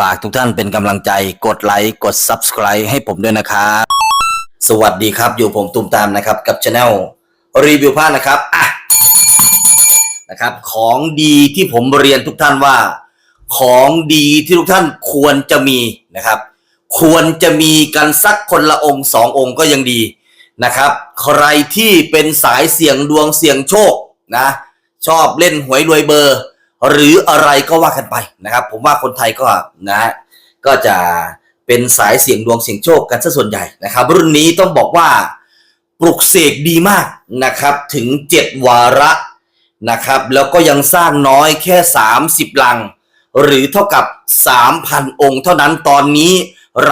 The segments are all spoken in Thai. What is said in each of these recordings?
ฝากทุกท่านเป็นกำลังใจกดไลค์กด Subscribe ให้ผมด้วยนะครับสวัสดีครับอยู่ผมตุมตามนะครับกับช anel รีวิวผ้านะครับอะนะครับของดีที่ผมเรียนทุกท่านว่า ของดีที่ทุกท่านควรจะมีนะครับ ควรจะมีกันสักคนละองค์สององค์ก็ยังดีนะครับ ใครที่เป็นสายเสี่ยงดวงเสี่ยงโชคนะชอบเล่นหวยรวยเบอร์ หรืออะไรก็ว่ากันไปนะครับ ผมว่าคนไทยก็นะ ก็จะเป็นสายเสี่ยงดวงเสี่ยงโชคกันซะส่วนใหญ่นะครับ รุ่นนี้ต้องบอกว่าปลุกเสกดีมากนะครับ ถึง 7 วาระนะครับ แล้วก็ยังสร้างน้อยแค่ 30 ลัง หรือเท่ากับ 3,000 องค์ เท่านั้นตอนนี้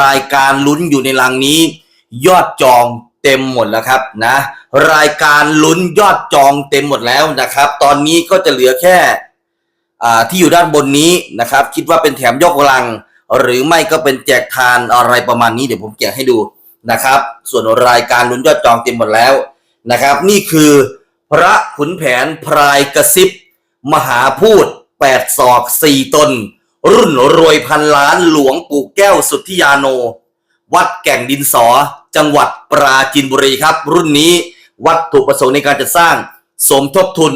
รายการลุ้นอยู่ในลังนี้ ยอดจองเต็มหมดแล้วครับนะ รายการลุ้นยอดจองเต็มหมดแล้วนะครับ ตอนนี้ก็จะเหลือแค่ ที่อยู่ด้านบนนี้นะครับ คิดว่าเป็นแถมยกกำลัง หรือไม่ก็เป็นแจกทานอะไรประมาณนี้เดี๋ยวผมแกะให้ดูนะครับ ส่วนรายการลุ้นยอดจองเต็มหมดแล้วนะครับ นี่คือพระขุนแผนพรายกระซิบ มหาพูดแปดศอกสี่ตน รุ่นรวยพันล้านหลวงปู่แก้วสุทธิยาโน วัดแก่งดินสอ จังหวัดปราจีนบุรีครับ รุ่นนี้วัตถุประสงค์ในการจะสร้าง สมทบทุน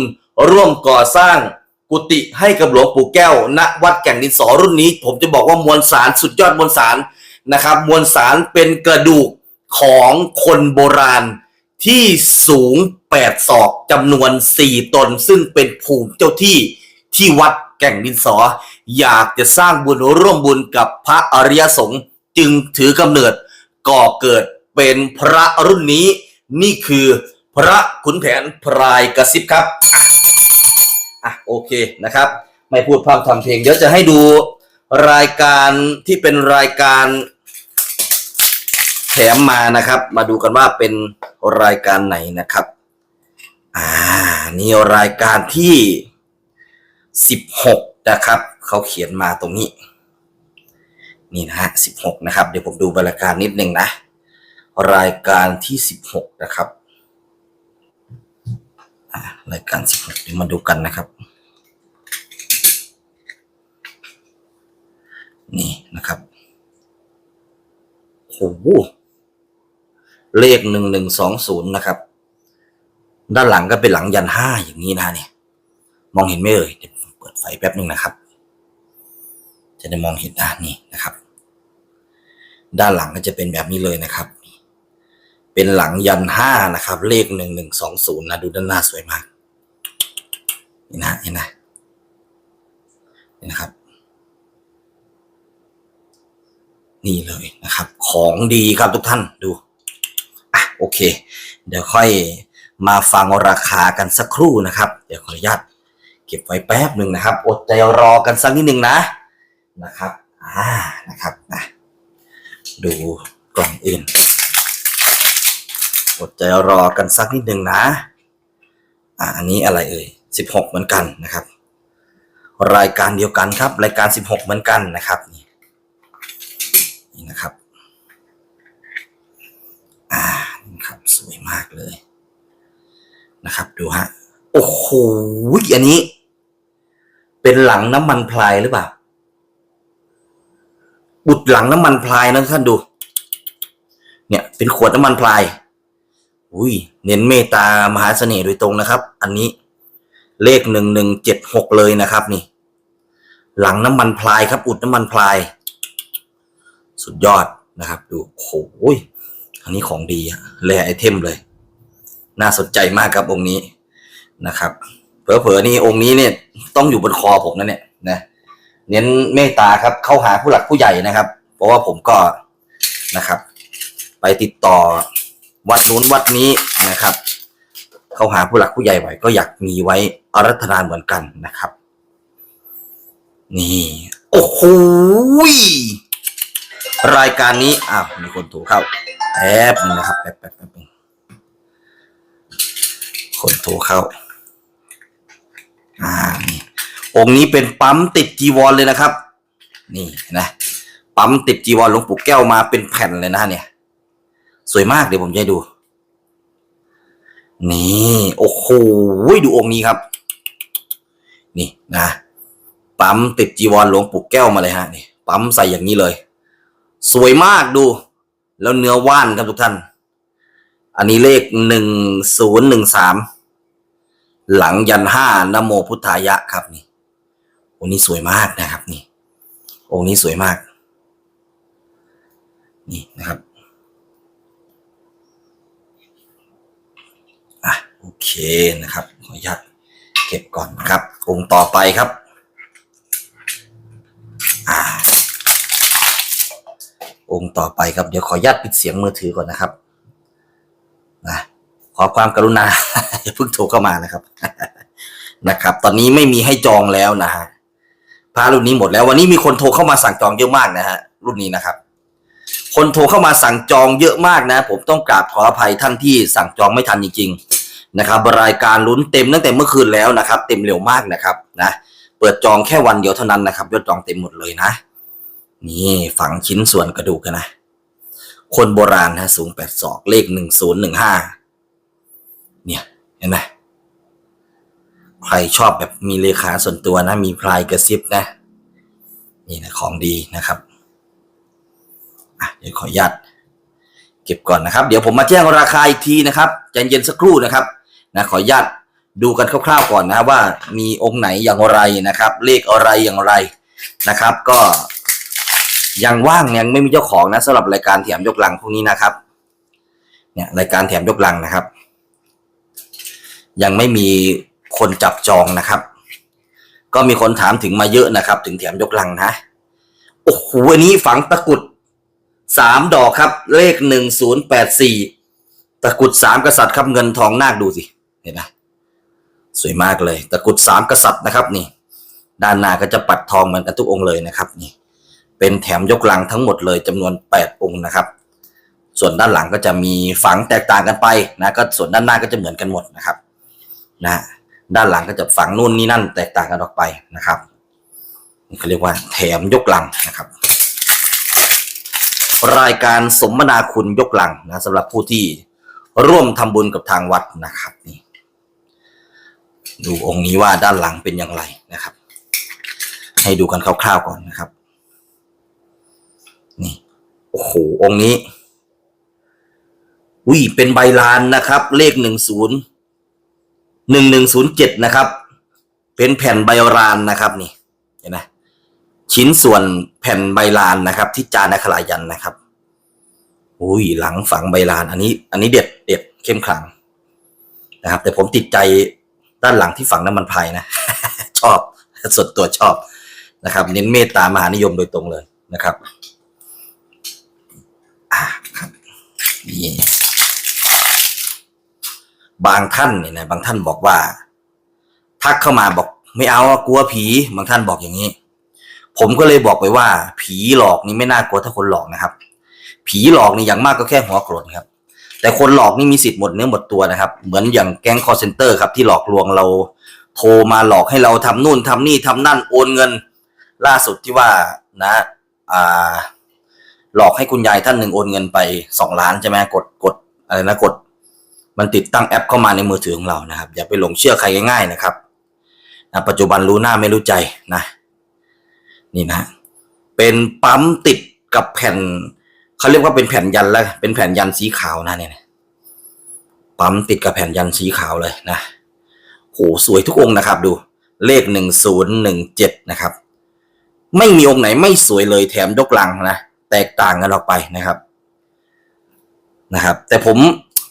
ร่วมก่อสร้าง กุฏิให้กับหลวงปู่แก้ว ณ วัดแก่งดินสอรุ่นนี้ ผมจะบอกว่ามวลสารสุดยอดมวลสารนะครับ มวลสารเป็นกระดูกของคนโบราณที่สูง 8 ศอกจำนวน 4 ตน ซึ่งเป็นภูมิเจ้าที่ที่วัดแก่งดินสอ อยากจะสร้างบุญร่วมบุญกับพระอริยสงฆ์จึงถือกำเนิดก่อเกิดเป็นพระรุ่นนี้ นี่คือพระขุนแผนพรายกระซิบครับ อะโอเคนะครับ ไม่พูดพร่ำทำเพลง เดี๋ยวจะให้ดูรายการที่เป็นรายการแถมมานะครับ มาดูกันว่าเป็นรายการไหนนะครับ อ่า นี่รายการที่สิบหกนะครับ เขาเขียนมาตรงนี้ นี่นะฮะสิบหกนะครับ เดี๋ยวผมดูรายการนิดนึงนะ รายการที่สิบหกนะครับ รายการสิบหกเดี๋ยวมาดูกันนะครับ นี่นะครับโอ้โหเลขหนึ่งหนึ่งสองศูนย์นะครับ ด้านหลังก็เป็นหลังยันห้าอย่างนี้นะเนี่ย มองเห็นไหมเอ่ยเดี๋ยวเปิดไฟแป๊บหนึ่งนะครับ จะได้มองเห็นด้านนี้นะครับ ด้านหลังก็จะเป็นแบบนี้เลยนะครับ เป็นหลังยันห้านะครับ เลขหนึ่งหนึ่งสองศูนย์นะดูด้านหน้าสวยมากนี่นะเห็นนะนี่นะครับ นี่เลยนะครับ ของดีครับทุกท่านดูอะโอเค เดี๋ยวค่อยมาฟังราคากันสักครู่นะครับ เดี๋ยวขออนุญาตเก็บไว้แป๊บหนึ่งนะครับ อดใจรอกันสักนิดหนึ่งนะนะครับ อ่านะครับนะดูกล่องอื่น อดใจรอกันสักนิดหนึ่งนะ อ่าอันนี้อะไรเอ่ยสิบหกเหมือนกันนะครับ รายการเดียวกันครับ รายการสิบหกเหมือนกันนะครับนี่นี่นะครับ อ่านี่ครับสวยมากเลยนะครับ ดูฮะโอ้โหอันนี้ เป็นหลังน้ำมันพลายหรือเปล่าบุดหลังน้ำมันพลายนะท่านดู เนี่ย เป็นขวดน้ำมันพลาย อุ้ยเน้นเมตตามหาเสน่ห์โดยตรงนะครับ อันนี้เลขหนึ่งหนึ่งเจ็ดหกเลยนะครับนี่ หลังน้ำมันพลายครับ อุดน้ำมันพลาย สุดยอดนะครับ ดูโอ้ยอันนี้ของดีอะแร่ไอเทมเลย น่าสนใจมากครับองค์นี้นะครับเผลอๆนี่องค์นี้เนี่ยต้องอยู่บนคอผมนะเนี่ยนะเน้นเมตตาครับเข้าหาผู้หลักผู้ใหญ่นะครับ เพราะว่าผมก็นะครับ ไปติดต่อ วัดนู้นวัดนี้นะครับ เข้าหาผู้หลักผู้ใหญ่ไว้ก็อยากมีไว้อารัธนาเหมือนกันนะครับ นี่ โอ้โหรายการนี้อ้าวมีคนโทรเข้าแป๊บนะครับแป๊บแป๊บแป๊บคนโทรเข้าอ่านี่องค์นี้เป็นปั๊มติดจีวรเลยนะครับ นี่นะปั๊มติดจีวรหลวงปู่แก้วมาเป็นแผ่นเลยนะเนี่ย สวยมากเดี๋ยวผมจะให้ดู นี่โอ้โหดูองค์นี้ครับ นี่นะปั๊มติดจีวรหลวงปู่แก้วมาเลยฮะนี่ปั๊มใส่อย่างนี้เลย สวยมากดู แล้วเนื้อว่านครับทุกท่าน อันนี้เลขหนึ่งศูนย์หนึ่งสามหลังยันห้านโมพุทธายะครับนี่องค์นี้สวยมากนะครับนี่ องค์นี้สวยมาก นี่นะครับ อะ โอเคนะครับ ขออนุญาตเก็บก่อนนะครับ องค์ต่อไปครับอ่าองค์ต่อไปครับ เดี๋ยวขออนุญาตปิดเสียงมือถือก่อนนะครับนะขอความกรุณาอย่าเพิ่งโทรเข้ามานะครับ นะครับ ตอนนี้ไม่มีให้จองแล้วนะฮะพระรุ่นนี้หมดแล้ววันนี้มีคนโทรเข้ามาสั่งจองเยอะมากนะฮะรุ่นนี้นะครับ คนโทรเข้ามาสั่งจองเยอะมากนะ ผมต้องกราบขออภัยท่านที่สั่งจองไม่ทันจริง ๆ นะครับรายการลุ้นเต็มตั้งแต่เมื่อคืนแล้วนะครับ เต็มเร็วมากนะครับนะเปิดจองแค่วันเดียวเท่านั้นนะครับยอดจองเต็มหมดเลยนะ นี่ฝังชิ้นส่วนกระดูกกันนะ คนโบราณนะสูงแปดศอกเลขหนึ่งศูนย์หนึ่งห้าเนี่ยเห็นไหมใครชอบแบบมีเลขาส่วนตัวนะ มีพลายกระซิบนะ นี่นะของดีนะครับอะเดี๋ยวขออนุญาตเก็บก่อนนะครับ เดี๋ยวผมมาแจ้งราคาอีกทีนะครับใจเย็นสักครู่นะครับ นะขออนุญาตดูกันคร่าวๆก่อนนะว่ามีองค์ไหนอย่างไรนะครับ เลขอะไรอย่างไรนะครับ ก็ยังว่างยังไม่มีเจ้าของนะสำหรับรายการแถมยกลังพวกนี้นะครับ เนี่ยรายการแถมยกลังนะครับ ยังไม่มีคนจับจองนะครับ ก็มีคนถามถึงมาเยอะนะครับ ถึงแถมยกลังนะโอ้โหอันนี้ฝังตะกุดสามดอกครับ เลขหนึ่งศูนย์แปดสี่ตะกุดสามกษัตริย์ครับเงินทองนาคดูสิ เห็นไหมสวยมากเลยตะกุดสามกษัตริย์นะครับนี่ ด้านหน้าก็จะปัดทองเหมือนกันทุกองค์เลยนะครับ นี่ เป็นแถมยกลังทั้งหมดเลยจำนวนแปดองค์นะครับ ส่วนด้านหลังก็จะมีฝังแตกต่างกันไปนะก็ส่วนด้านหน้าก็จะเหมือนกันหมดนะครับ นะด้านหลังก็จะฝังนู่นนี่นั่นแตกต่างกันออกไปนะครับนี่เขาเรียกว่าแถมยกลังนะครับ รายการสมนาคุณยกลังนะสำหรับผู้ที่ร่วมทำบุญกับทางวัดนะครับนี่ ดูองค์นี้ว่าด้านหลังเป็นอย่างไรนะครับ ให้ดูกันคร่าวๆก่อนนะครับ นี่โอ้โหองค์นี้อุ้ยเป็นใบลานนะครับ เลขหนึ่งศูนย์หนึ่งหนึ่งศูนย์เจ็ดนะครับ เป็นแผ่นใบลานนะครับนี่เห็นไหมชิ้นส่วนแผ่นใบลานนะครับ ที่จานนครายันนะครับอุ้ยหลังฝังใบลาน อันนี้ อันนี้เด็ดเด็ดเข้มขลังนะครับ แต่ผมติดใจ ด้านหลังที่ฝังน้ำมันพายนะ ชอบส่วนตัวชอบนะครับ เน้นเมตตามหานิยมโดยตรงเลยนะครับอ่าครับนี่บางท่านเนี่ยนะบางท่านบอกว่า ทักเข้ามาบอกไม่เอากลัวผี บางท่านบอกอย่างนี้ ผมก็เลยบอกไปว่า ผีหลอกนี่ไม่น่ากลัวถ้าคนหลอกนะครับ ผีหลอกนี่อย่างมากก็แค่หัวโกรธครับ แต่คนหลอกนี่มีสิทธิ์หมดเนื้อหมดตัวนะครับ เหมือนอย่างแก๊งคอร์เซนเตอร์ครับที่หลอกลวงเราโทรมาหลอกให้เราทำนู่นทำนี่ทำนั่นโอนเงิน ล่าสุดที่ว่านะอ่าหลอกให้คุณยายท่านหนึ่งโอนเงินไปสองล้านใช่ไหมกดกดอะไรนะกด มันติดตั้งแอปเข้ามาในมือถือของเรานะครับ อย่าไปหลงเชื่อใครง่ายๆนะครับนะปัจจุบันรู้หน้าไม่รู้ใจนะ นี่นะ เป็นปั๊มติดกับแผ่น เขาเรียกว่าเป็นแผ่นยันแล้ว เป็นแผ่นยันสีขาวนะเนี่ยปั๊มติดกับแผ่นยันสีขาวเลยนะโหสวยทุกองค์นะครับ ดู เลขหนึ่งศูนย์หนึ่งเจ็ดนะครับ ไม่มีองค์ไหนไม่สวยเลยแถมยกลังนะแตกต่างกันออกไปนะครับนะครับ แต่ผม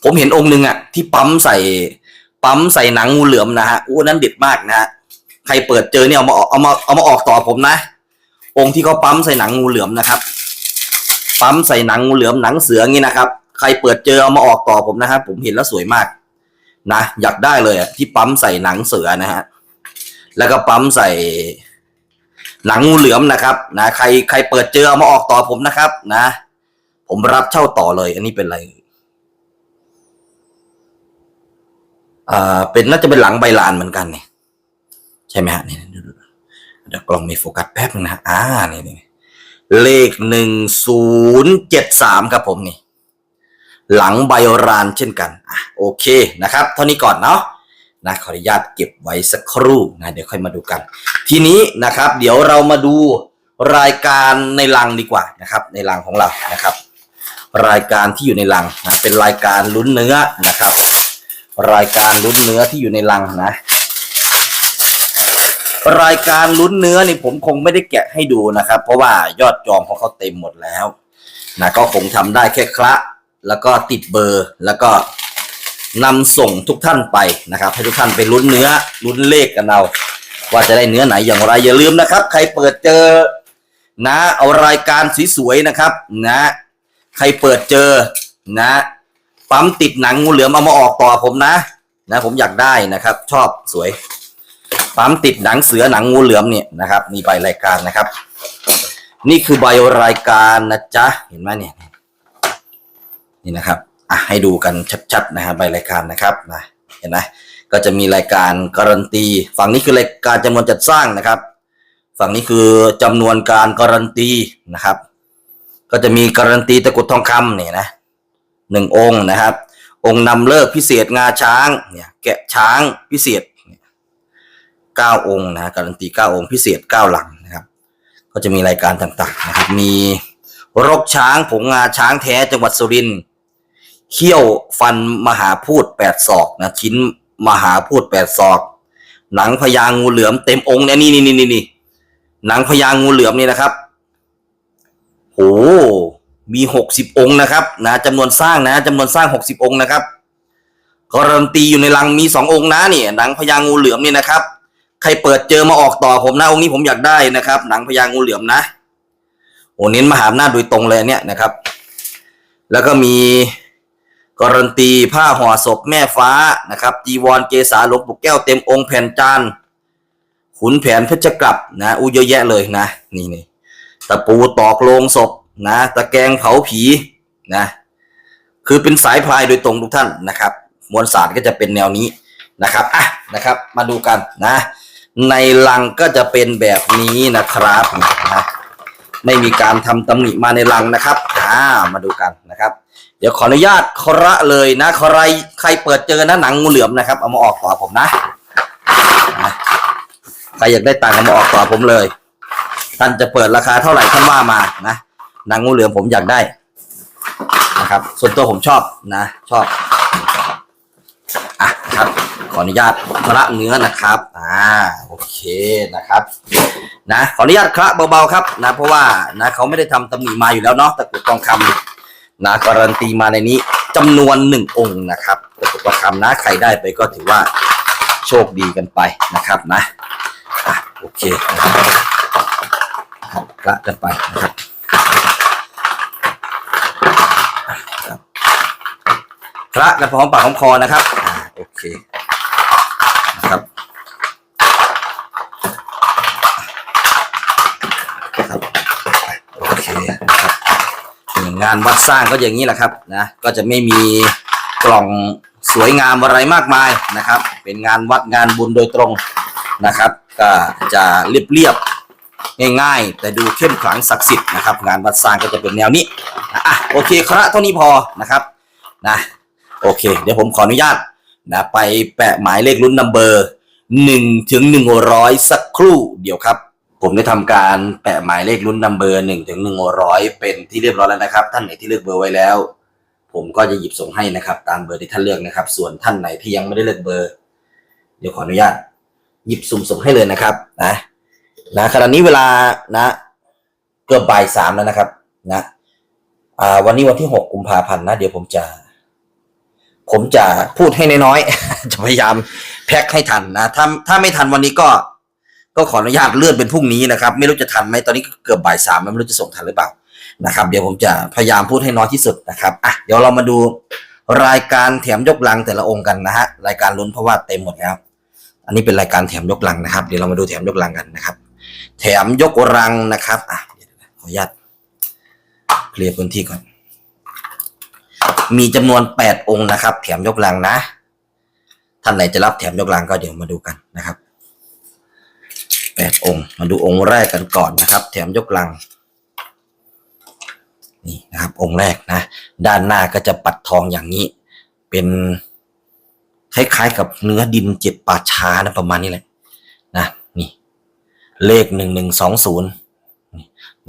ผมเห็นองค์หนึ่งอะที่ปั๊มใส่ปั๊มใส่หนังงูเหลือมนะฮะอู้นั้นเด็ดมากนะฮะใครเปิดเจอเนี่ยเอามาเอามาเอามาออกต่อผมนะ องค์ที่เขาปั๊มใส่หนังงูเหลือมนะครับ ปั๊มใส่หนังงูเหลือมหนังเสืองี้นะครับ ใครเปิดเจอเอามาออกต่อผมนะครับผมเห็นแล้วสวยมากนะอยากได้เลยที่ปั๊มใส่หนังเสือนะฮะแล้วก็ปั๊มใส่หนังงูเหลือมนะครับนะใครใครเปิดเจอเอามาออกต่อผมนะครับ นะ ผมรับเช่าต่อเลย อันนี้เป็นอะไรอ่าเป็นน่าจะเป็นหลังใบลานเหมือนกันเนี่ยใช่ไหมฮะนี่เดี๋ยวกล้องมีโฟกัสแป๊บนึงนะฮะอ่านี่นี่ เลขหนึ่งศูนย์เจ็ดสามครับผมนี่ หลังใบรานเช่นกันอะโอเคนะครับ เท่านี้ก่อนเนาะนะขออนุญาตเก็บไว้สักครู่นะเดี๋ยวค่อยมาดูกัน ทีนี้นะครับ เดี๋ยวเรามาดูรายการในลังดีกว่านะครับ ในลังของเรานะครับ รายการที่อยู่ในลังนะเป็นรายการลุ้นเนื้อนะครับ รายการลุ้นเนื้อที่อยู่ในลังนะ รายการลุ้นเนื้อนี่ผมคงไม่ได้แกะให้ดูนะครับ เพราะว่ายอดจองของเขาเต็มหมดแล้วนะก็คงทำได้แค่คละแล้วก็ติดเบอร์แล้วก็นำส่งทุกท่านไปนะครับ ให้ทุกท่านไปลุ้นเนื้อลุ้นเลขกันเอาว่าจะได้เนื้อไหนอย่างไรอย่าลืมนะครับ ใครเปิดเจอนะเอารายการสวยๆนะครับนะใครเปิดเจอนะปั๊มติดหนังงูเหลือมเอามาออกต่อผมนะนะ ผมอยากได้นะครับ ชอบสวย ปั๊มติดหนังเสือหนังงูเหลือมเนี่ยนะครับนี่ใบรายการนะครับ นี่คือใบรายการนะจ๊ะเห็นไหมเนี่ยนี่นะครับอะให้ดูกันชัดๆนะฮะใบรายการนะครับนะเห็นไหมก็จะมีรายการการันตี ฝั่งนี้คือรายการจำนวนจัดสร้างนะครับ ฝั่งนี้คือจำนวนการการันตีนะครับ ก็จะมีการันตีตะกุดทองคำเนี่ยนะหนึ่งองค์นะครับ องค์นำเลิกพิเศษงาช้างเนี่ยแกะช้างพิเศษ เก้าองค์นะการันตีเก้าองค์พิเศษเก้าหลังนะครับ ก็จะมีรายการต่างๆนะครับ มีรกช้างผงงาช้างแท้จังหวัดสุรินทร์เขี้ยวฟันมหาพูดแปดศอกนะชิ้นมหาพูดแปดศอก หนังพญางูเหลือมเต็มองค์เนี่ยนี่นี่นี่นี่หนังพญางูเหลือมนี่นะครับโหมีหกสิบองค์นะครับนะจำนวนสร้างนะจำนวนสร้างหกสิบองค์นะครับการันตีอยู่ในลังมีสององค์นะนี่หนังพญางูเหลือมนี่นะครับ ใครเปิดเจอมาออกต่อผมนะองค์นี้ผมอยากได้นะครับ หนังพญางูเหลือมนะโอ้เน้นมหาอำนาจโดยตรงเลยอันเนี่ยนะครับ แล้วก็มีการันตีผ้าห่อศพแม่ฟ้านะครับจีวรเกษาหลวงปู่แก้วเต็มองค์แผ่นจานขุนแผนเพชรกลับนะอู้เยอะแยะเลยนะนี่นี่ตะปูตอกโลงศพนะตะแกงเผาผีนะคือเป็นสายพลายโดยตรงทุกท่านนะครับ มวลสารก็จะเป็นแนวนี้นะครับอะนะครับ มาดูกันนะ ในลังก็จะเป็นแบบนี้นะครับนะไม่มีการทำตำหนิมาในลังนะครับอ่ามาดูกันนะครับ เดี๋ยวขออนุญาตคระเลยนะใครใครเปิดเจอนะหนังงูเหลือมนะครับ เอามาออกต่อผมนะใครอยากได้ตังค์เอามาออกต่อผมเลย ท่านจะเปิดราคาเท่าไหร่ท่านว่ามานะหนังงูเหลือมผมอยากได้นะครับ ส่วนตัวผมชอบนะ ชอบ ขออนุญาตคระเนื้อนะครับ อ่า โอเคนะครับ นะ ขออนุญาตคระเบาๆครับ นะ เพราะว่านะเขาไม่ได้ทำตำหนิมาอยู่แล้วเนาะตะกรุดทองคำนะการันตีมาในนี้จำนวนหนึ่งองค์นะครับตะกรุดทองคำนะใครได้ไปก็ถือว่าโชคดีกันไปนะครับนะอะโอเคนะครับคระกันไปนะครับครับพระกันพร้อมปากพร้อมคอนะครับอ่าโอเค นะครับครับโอเคนะครับงานวัดสร้างก็อย่างนี้แหละครับนะก็จะไม่มีกล่องสวยงามอะไรมากมายนะครับ เป็นงานวัดงานบุญโดยตรงนะครับ ก็จะเรียบๆง่ายๆ แต่ดูเข้มขลังศักดิ์สิทธิ์นะครับ งานวัดสร้างก็จะเป็นแนวนี้อะโอเคครับเท่านี้พอนะครับนะโอเค เดี๋ยวผมขออนุญาต นะไปแปะหมายเลขรุ่นนัมเบอร์หนึ่งถึงหนึ่งร้อยสักครู่เดี๋ยวครับ ผมได้ทำการแปะหมายเลขรุ่นนัมเบอร์หนึ่งถึงหนึ่งร้อยเป็นที่เรียบร้อยแล้วนะครับ ท่านไหนที่เลือกเบอร์ไว้แล้ว ผมก็จะหยิบส่งให้นะครับ ตามเบอร์ที่ท่านเลือกนะครับ ส่วนท่านไหนที่ยังไม่ได้เลือกเบอร์ เดี๋ยวขออนุญาต หยิบสุ่มส่งให้เลยนะครับนะนะขณะนี้เวลานะเกือบบ่ายสามแล้วนะครับนะอ่าวันนี้วันที่หกกุมภาพันธ์นะ เดี๋ยวผมจะ ผมจะพูดให้น้อยๆ จะพยายามแพ็คให้ทันนะ ถ้าถ้าไม่ทันวันนี้ก็ ก็ขออนุญาตเลื่อนเป็นพรุ่งนี้นะครับ ไม่รู้จะทันไหมตอนนี้เกือบบ่ายสามแล้วไม่รู้จะส่งทันหรือเปล่านะครับ เดี๋ยวผมจะพยายามพูดให้น้อยที่สุดนะครับอะเดี๋ยวเรามาดูรายการแถมยกลังแต่ละองค์กันนะฮะรายการลุ้นเพราะว่าเต็มหมดแล้ว อันนี้เป็นรายการแถมยกลังนะครับ เดี๋ยวเรามาดูแถมยกลังกันนะครับ แถมยกรังนะครับอะขออนุญาตเคลียร์พื้นที่ก่อน มีจำนวนแปดองค์นะครับ แถมยกลังนะ ท่านไหนจะรับแถมยกลังก็เดี๋ยวมาดูกันนะครับแปดองค์ มาดูองค์แรกกันก่อนนะครับ แถมยกลัง นี่นะครับ องค์แรกนะ ด้านหน้าก็จะปัดทองอย่างนี้ เป็นคล้ายๆกับเนื้อดินเจ็ดป่าช้านะประมาณนี้แหละนะนี่ เลขหนึ่งหนึ่งสองศูนย์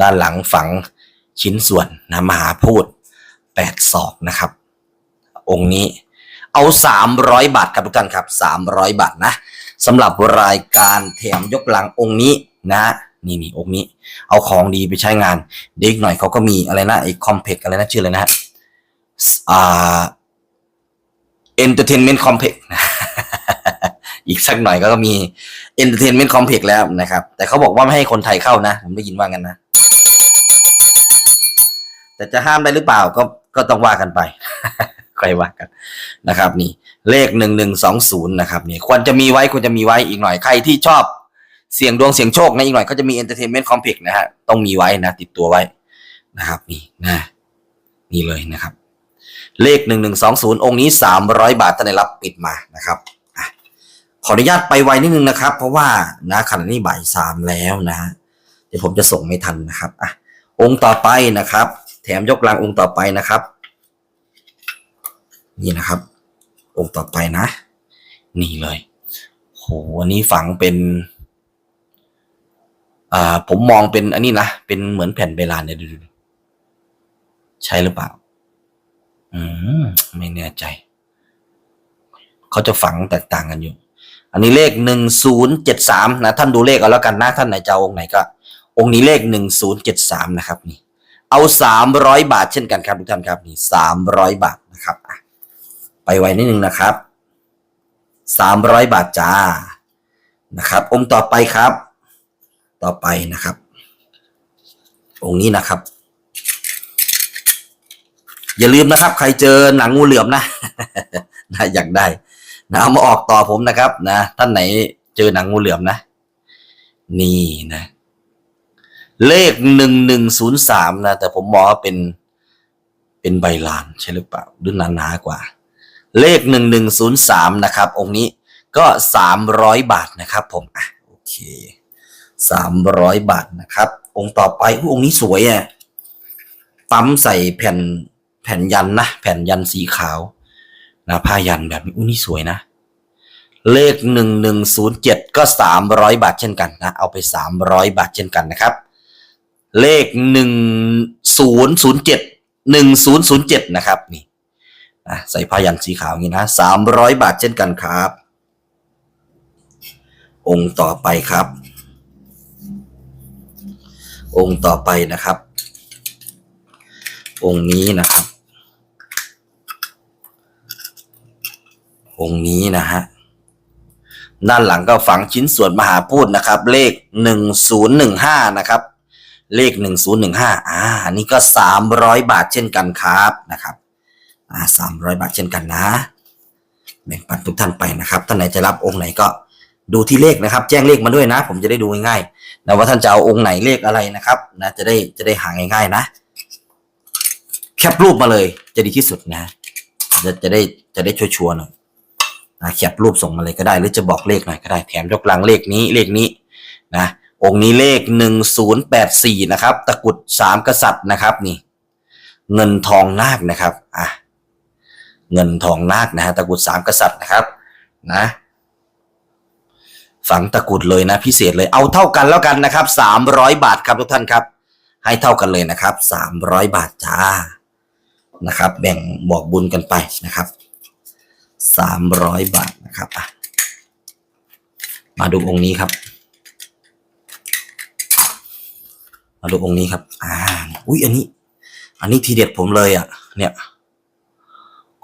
ด้านหลังฝังชิ้นส่วนนะมหาพูด แปดศอกนะครับ องค์นี้เอาสามร้อยบาทครับทุกท่านครับสามร้อยบาทนะสำหรับรายการแถมยกหลังองค์นี้นะ นี่นี่องค์นี้ เอาของดีไปใช้งาน เด็กหน่อยเขาก็มีอะไรนะไอ้คอมเพกอะไรนะชื่ออะไรนะฮะอ่า entertainment complex อีกสักหน่อยก็มี entertainment complex แล้วนะครับ แต่เขาบอกว่าไม่ให้คนไทยเข้านะ ผมได้ยินว่างั้นนะ แต่จะห้ามได้หรือเปล่าก็ก็ต้องว่ากันไป ใครว่ากันนะครับ นี่ เลขหนึ่งหนึ่งสองศูนย์นะครับนี่ควรจะมีไว้ควรจะมีไว้อีกหน่อยใครที่ชอบเสียงดวงเสียงโชคนะอีกหน่อยก็จะมี entertainment complex นะฮะต้องมีไว้นะ ติดตัวไว้นะครับ นี่นะนี่เลยนะครับ เลขหนึ่งหนึ่งสองศูนย์องค์นี้สามร้อยบาทท่านได้รับปิดมานะครับขออนุญาตไปไวนิดนึงนะครับ เพราะว่านะขณะนี้บ่ายสามแล้วนะฮะเดี๋ยวผมจะส่งไม่ทันนะครับอะองค์ต่อไปนะครับ แถมยกลางองค์ต่อไปนะครับ นี่นะครับ องค์ต่อไปนะ นี่เลยโหอันนี้ฝังเป็นอ่าผมมองเป็นอันนี้นะ เป็นเหมือนแผ่นเวลาเนี่ยดูใช่หรือเปล่า อืมไม่แน่ใจ เขาจะฝังแตกต่างกันอยู่ อันนี้เลขหนึ่งศูนย์เจ็ดสามนะ ท่านดูเลขเอาแล้วกันนะ ท่านไหนจะองค์ไหนก็ องค์นี้เลขหนึ่งศูนย์เจ็ดสามนะครับนี่ เอาสามร้อยบาทเช่นกันครับทุกท่านครับนี่สามร้อยบาทนะครับไปไวนิดนึงนะครับสามร้อยบาทจ้านะครับองค์ต่อไปครับ ต่อไปนะครับ องค์นี้นะครับ อย่าลืมนะครับ ใครเจอหนังงูเหลือมนะนะอยากได้นะเอามาออกต่อผมนะครับ นะ ท่านไหนเจอหนังงูเหลือมนะ นี่นะ เลขหนึ่งหนึ่งศูนย์สามนะ แต่ผมมองว่าเป็นเป็นใบลานใช่หรือเปล่าหรือหนาๆกว่า เลขหนึ่งหนึ่งศูนย์สามนะครับ องค์นี้ก็สามร้อยบาทนะครับผมอะโอเคสามร้อยบาทนะครับ องค์ต่อไปอุ๊ยองค์นี้สวยอะปั๊มใส่แผ่นแผ่นยันนะแผ่นยันสีขาวนะผ้ายันแบบนี้อุ้นี่สวยนะ เลขหนึ่งหนึ่งศูนย์เจ็ดก็สามร้อยบาทเช่นกันนะ เอาไปสามร้อยบาทเช่นกันนะครับ เลขหนึ่งศูนย์ศูนย์เจ็ดหนึ่งศูนย์ศูนย์เจ็ดนะครับนี่ใส่ผ้ายันสีขาวงนี้นะสามร้อยบาทเช่นกันครับ องค์ต่อไปครับ องค์ต่อไปนะครับ องค์นี้นะครับ องค์นี้นะฮะด้านหลังก็ฝังชิ้นส่วนมหาพูดนะครับ เลขหนึ่งศูนย์หนึ่งห้านะครับ เลขหนึ่งศูนย์หนึ่งห้าอ่าอันนี้ก็สามร้อยบาทเช่นกันครับนะครับอ่าสามร้อยบาทเช่นกันนะแบ่งปันทุกท่านไปนะครับท่านไหนจะรับองค์ไหนก็ดูที่เลขนะครับ แจ้งเลขมาด้วยนะ ผมจะได้ดูง่ายๆนะว่าท่านจะเอาองค์ไหนเลขอะไรนะครับนะจะได้จะได้หาง่าย ๆ นะแคปรูปมาเลยจะดีที่สุดนะจะจะได้จะได้ชัวร์ๆหน่อยนะแคปรูปส่งมาเลยก็ได้ หรือจะบอกเลขหน่อยก็ได้แถมยกลังเลขนี้เลขนี้นะ องค์นี้เลขหนึ่งศูนย์แปดสี่นะครับ ตะกุดสามกษัตริย์นะครับนี่ เงินทองนาคนะครับอะเงินทองนาคนะฮะตะกุดสามกษัตริย์นะครับนะฝังตะกุดเลยนะพิเศษเลยเอาเท่ากันแล้วกันนะครับสามร้อยบาทครับทุกท่านครับ ให้เท่ากันเลยนะครับสามร้อยบาทจ้านะครับ แบ่งบอกบุญกันไปนะครับสามร้อยบาทนะครับอะมาดูองค์นี้ครับ มาดูองค์นี้ครับ อ่า อุ้ยอันนี้ อันนี้ทีเด็ดผมเลยอะ เนี่ย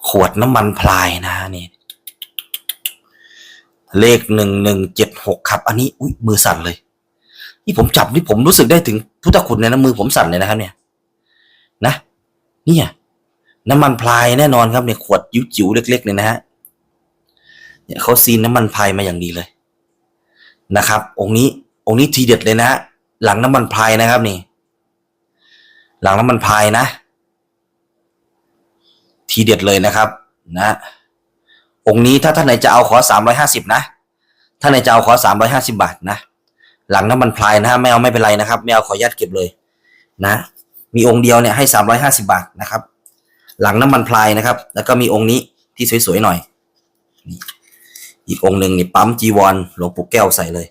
ขวดน้ำมันพลายนะนี่ เลขหนึ่งหนึ่งเจ็ดหกครับ อันนี้ อุ้ยมือสั่นเลย นี่ผมจับนี่ผมรู้สึกได้ถึงพุทธคุณในน้ำมือผมสั่นเลยนะครับ เนี่ย นะ เนี่ยน้ำมันพลายแน่นอนครับเนี่ยขวดยิ้วจิ๋วเล็กๆเลยนะฮะเนี่ยเขาซีนน้ำมันพลายมาอย่างดีเลย นะครับ องค์นี้องค์นี้ทีเด็ดเลยนะฮะ หลังน้ำมันพลายนะครับนี่ หลังน้ำมันพลายนะ ทีเด็ดเลยนะครับ นะ องค์นี้ถ้าท่านไหนจะเอาขอสามร้อยห้าสิบนะท่านไหนจะเอาขอสามร้อยห้าสิบาทนะ หลังน้ำมันพลายนะฮะไม่เอาไม่เป็นไรนะครับไม่เอาขอญาตเก็บเลยนะ มีองค์เดียวเนี่ยให้สามร้อยห้าสิบาทนะครับ หลังน้ำมันพลายนะครับ แล้วก็มีองค์นี้ที่สวยๆหน่อยอีกองค์หนึ่งนี่ปั๊มจีวรหลวงปู่แก้วใส่เลย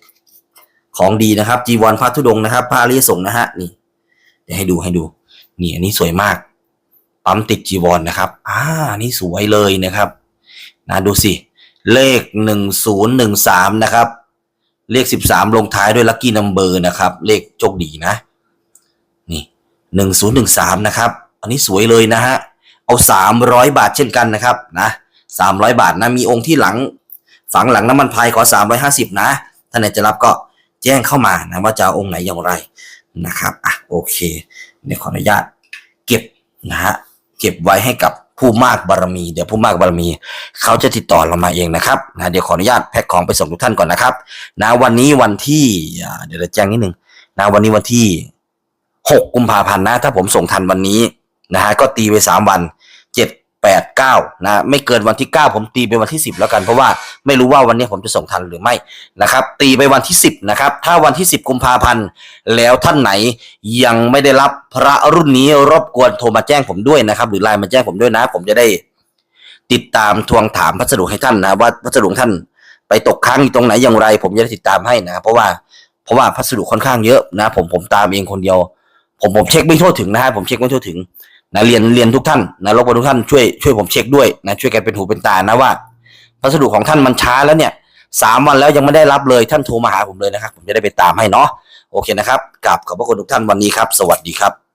ของดีนะครับจีวรพระธุดงนะครับผ้าเรียส่งนะฮะนี่เดี๋ยวให้ดูให้ดูนี่อันนี้สวยมากปั๊มติดจีวรนนะครับอ่านี่สวยเลยนะครับนะดูสิเลขหนึ่งศูนย์หนึ่งสามนะครับเลขสิบสามลงท้ายด้วยลัคกี้นัมเบอร์นะครับ เลขโชคดีนะ นี่หนึ่งศูนย์หนึ่งสามนะครับ อันนี้สวยเลยนะฮะ เอาสามร้อยบาทเช่นกันนะครับนะสามร้อยบาทนะ มีองค์ที่หลัง ฝังหลังน้ำมันพายขอสามร้อยห้าสิบนะถ้านไหนจะรับก็ แจ้งเข้ามานะว่าจะองค์ไหนอย่างไรนะครับอะโอเคเดี๋ยวขออนุญาตเก็บนะฮะเก็บไว้ให้กับผู้มากบารมี เดี๋ยวผู้มากบารมี เขาจะติดต่อเรามาเองนะครับนะเดี๋ยวขออนุญาตแพ็คของไปส่งทุกท่านก่อนนะครับนะวันนี้วันที่เดี๋ยวเราแจ้งนิดนึงนะวันนี้วันที่หกกุมภาพันธ์นะ ถ้าผมส่งทันวันนี้นะฮะก็ตีไปสามวันเจ็ดแปดเก้านะไม่เกินวันที่เก้าผมตีไปวันที่สิบแล้วกันเพราะว่าไม่รู้ว่าวันนี้ผมจะส่งทันหรือไม่นะครับตีไปวันที่สิบนะครับถ้าวันที่สิบกุมภาพันธ์ แล้วท่านไหนยังไม่ได้รับพระรุ่นนี้รบกวนโทรมาแจ้งผมด้วยนะครับ หรือไลน์มาแจ้งผมด้วยนะ ผมจะได้ติดตามทวงถามพัสดุให้ท่านนะว่าพัสดุท่านไปตกค้างอยู่ตรงไหนอย่างไร ผมจะได้ติดตามให้นะ เพราะว่าเพราะว่าพัสดุค่อนข้างเยอะนะ ผมผมตามเองคนเดียว ผมผมเช็คไม่ทั่วถึงนะฮะผมเช็คไม่ทั่วถึง นะเรียนเรียนทุกท่านนะรบกวนทุกท่านช่วยช่วยผมเช็คด้วยนะช่วยกันเป็นหูเป็นตานะว่า พัสดุของท่านมันช้าแล้วเนี่ยสามวันแล้วยังไม่ได้รับเลยท่านโทรมาหาผมเลยนะครับ ผมจะได้ไปตามให้เนาะโอเคนะครับกลับขอบพระคุณทุกท่านวันนี้ครับ สวัสดีครับ